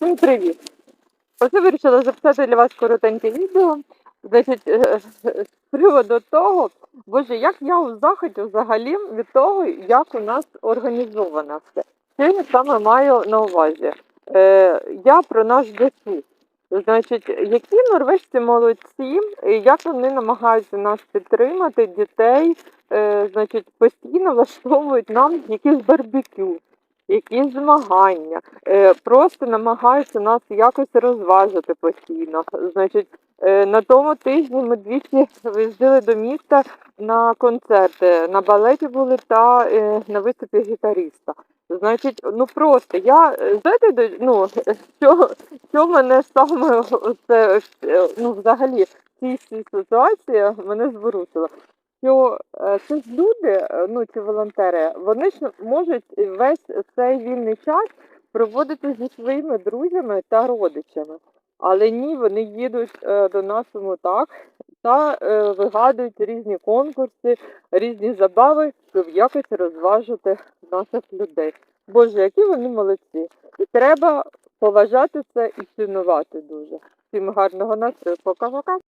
Всім привіт! Оце вирішила записати для вас коротеньке відео. Значить, е, з приводу того, боже, як я у захваті взагалі від того, як у нас організовано все. Що я саме маю на увазі? Е, я про наш ДСУ. Значить, які норвежці молодці, як вони намагаються нас підтримати, дітей, е, значить, постійно влаштовують нам якісь барбекю, якісь змагання, е, просто намагаються нас якось розважити постійно. Значить, е, на тому тижні ми двічі виїздили до міста на концерти, на балеті були та е, на виступі гітаріста. Значить, ну просто я знаєте, ну що, що мене саме це ну взагалі цій ситуації мене зворушило. Що е, це ж люди, е, ну ці волонтери, вони ж можуть весь цей вільний час проводити зі своїми друзями та родичами. Але ні, вони їдуть е, до нас тому так та вигадують різні конкурси, різні забави, щоб якось розважити наших людей. Боже, які вони молодці. І треба поважати це і цінувати дуже. Всім гарного настрою. Пока-пока.